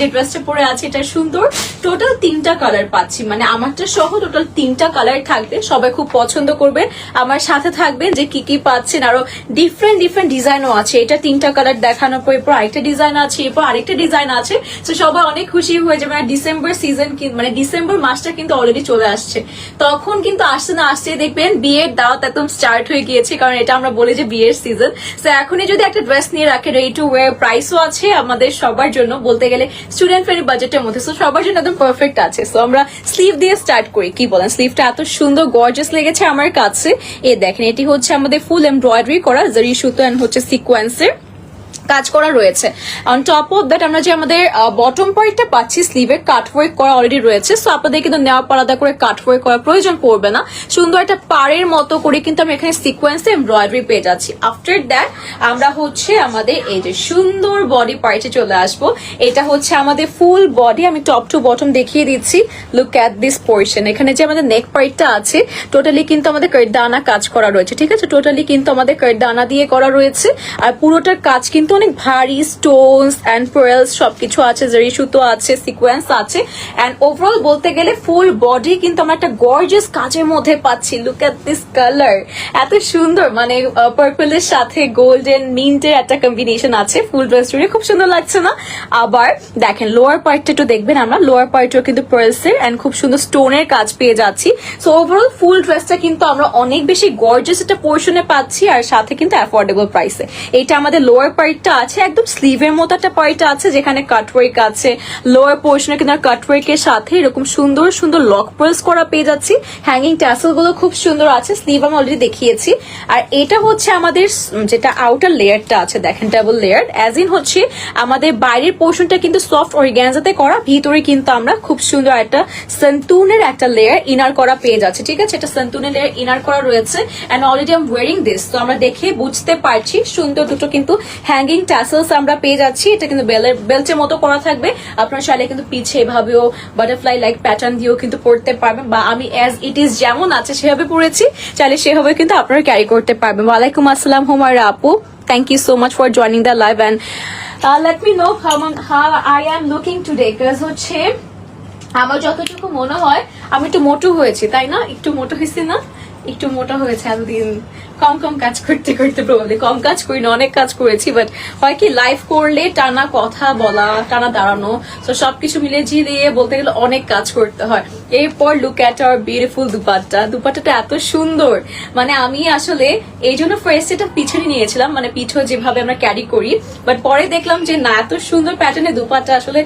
যে ড্রেসটা পরে আছে, এটা সুন্দর। টোটাল তিনটা কালার পাচ্ছি মানে আমারটা সহ টোটাল তিনটা কালার থাকবে, সবাই খুব পছন্দ করবে। আমার সাথে থাকবেন যে কি কি পাচ্ছেন, আরও ডিফারেন্ট ডিফারেন্ট ডিজাইনও আছে। এটা তিনটা কালার দেখানোর পর, এরপর আরেকটা ডিজাইন আছে, এরপর আরেকটা ডিজাইন আছে। তো সবাই অনেক খুশি হয়ে যাবে আর ডিসেম্বর সিজন মানে ডিসেম্বর মাসটা কিন্তু অলরেডি চলে আসছে। তখন কিন্তু আসতে না আসতে দেখবেন বিয়ের দাওয়াত একদম স্টার্ট হয়ে গিয়েছে, কারণ এটা আমরা বলি যে বিয়ের সিজন তো এখনই যদি একটা ড্রেস নিয়ে রাখে রেডি টু ওয়ার প্রাইসও আছে আমাদের সবার জন্য, বলতে গেলে স্টুডেন্ট ফ্রেন্ড বাজেটের মধ্যে সো সবার জন্য একদম পারফেক্ট আছে। সো আমরা স্লিভ দিয়ে স্টার্ট করি, কি বলেন? স্লিভটা এত সুন্দর গর্জাস লেগেছে আমার কাছে। এ দেখেন, এটি হচ্ছে আমাদের ফুল এমব্রয়ডারি করা জারি সুতো অ্যান্ড হচ্ছে সিকোয়েন্সের কাজ করা রয়েছে। অন টপ অফ দ্যাট আমরা যে আমাদের বটম পার্টটা পাচ্ছি স্লিভের কাট ওয়ার্ক করা অলরেডি রয়েছে। সো আপনাদের কিন্তু নেওয়া আলাদা করে কাট ওয়ার্ক করার প্রয়োজন পড়বে না। সুন্দর একটা পাড়ের মতো করে কিন্তু আমরা এখানে সিকোয়েন্সে এমব্রয়ডারি পেয়ে যাচ্ছি। আফটার দ্যাট আমরা হচ্ছে আমাদের এই যে সুন্দর বডি পার্টে চলে আসব। এটা হচ্ছে আমাদের ফুল বডি আমি টপ টু বটম দেখিয়ে দিচ্ছি। লুক অ্যাট দিস পোর্শন এখানে যে আমাদের নেক পার্টটা আছে টোটালি কিন্তু আমাদের কারদানা কাজ করা রয়েছে, ঠিক আছে? টোটালি কিন্তু আমাদের কারদানা দিয়ে করা রয়েছে। আর পুরোটার কাজ কিন্তু অনেক ভারী স্টোনস অ্যান্ড সবকিছু আছে জারি সুতো আছে সিকোয়েন্স আছে। অ্যান্ড ওভারঅল বলতে গেলে ফুল বডি কিন্তু আমরা একটা গর্জিয়াস কাজের মধ্যে পাচ্ছি। লুক অ্যাট দিস কালার এত সুন্দর মানে পার্পলের সাথে গোল্ডেন মিন্টের একটা কম্বিনেশন আছে। ফুল ড্রেস খুব সুন্দর লাগছে না? আবার দেখেন লোয়ার পার্টটা একটু দেখবেন আমরা। লোয়ার পার্টও কিন্তু পেয়ার্লসের অ্যান্ড খুব সুন্দর স্টোনের কাজ পেয়ে যাচ্ছি। সো ওভারঅল ফুল ড্রেসটা কিন্তু আমরা অনেক বেশি গর্জিয়াস একটা পোর্শনে পাচ্ছি আর সাথে কিন্তু অ্যাফোর্ডেবল প্রাইসে এটা আমাদের লোয়ার পার্টটা আছে, একদম স্লিভের মতো একটা পার্ট আছে যেখানে কাটওয়ার্ক আছে। লোয়ার পোর্শনে কিন্তু কাটওয়ার্কের সাথে এরকম সুন্দর সুন্দর লক পার্লস করা পেয়ে যাচ্ছি। হ্যাঙ্গিং ট্যাসেলগুলো খুব সুন্দর আছে স্লিভ আমি অলরেডি দেখিয়েছি। আর এটা হচ্ছে আমাদের যেটা আউটার লেয়ারটা আছে, দেখেন ডাবল লেয়ার অ্যাজ ইন হচ্ছে আমাদের বাইরের পোর্শনটা কিন্তু সফট অর্গ্যানজাতে করা, ভিতরে কিন্তু আমরা খুব সুন্দর একটা সন্তুনের একটা লেয়ার ইনার করা পেয়ে যাচ্ছে, ঠিক আছে? এটা সন্তুনের লেয়ার ইনার করা রয়েছে। And already am wearing this তো আমরা দেখে বুঝতে পারছি সুন্দর দুটো কিন্তু হ্যাঙ্গিং ট্যাসেলস আমরা পেয়ে যাচ্ছি। এটা কিন্তু বেলের বেল্টের মতো করা থাকবে। আপনার চাইলে কিন্তু পিছে এভাবেও বাটারফ্লাই লাইক প্যাটার্ন দিয়েও কিন্তু পড়তে পারবেন বা আমি অ্যাজ ইট ইজ যেমন আছে সেভাবে পড়েছি চাইলে সেভাবে কিন্তু আপনারা ক্যারি করতে পারবেন। ওয়ালাইকুম আসসালাম হুমায়রা আপু। Thank you so much for joining the live and let me know how I am looking today because হচ্ছে আমার যতটুকু মনে হয়, আমি একটু মোটু হয়েছি, তাই না? একটু মোটো হয়েছি না? একটু মোটা হয়েছে এতদিন। কম কম কাজ করতে করতে প্রবলি কম কাজ করি না, অনেক কাজ করেছি বাট হয় কি লাইভ করলে টানা কথা বলা, টানা দাঁড়ানো তো সবকিছু মিলে ঝিলিয়ে বলতে গেলে অনেক কাজ করতে হয়। এরপর look at our beautiful dupatta. দুপাট্টাটা এত সুন্দর। মানে আমি আসলে এই জন্য ফার্স্ট এটা পিছনে নিয়েছিলাম মানে পিঠো যেভাবে আমরা ক্যারি করি বাট পরে দেখলাম যে না, এত সুন্দর প্যাটার্নে দুপাট্টা আসলে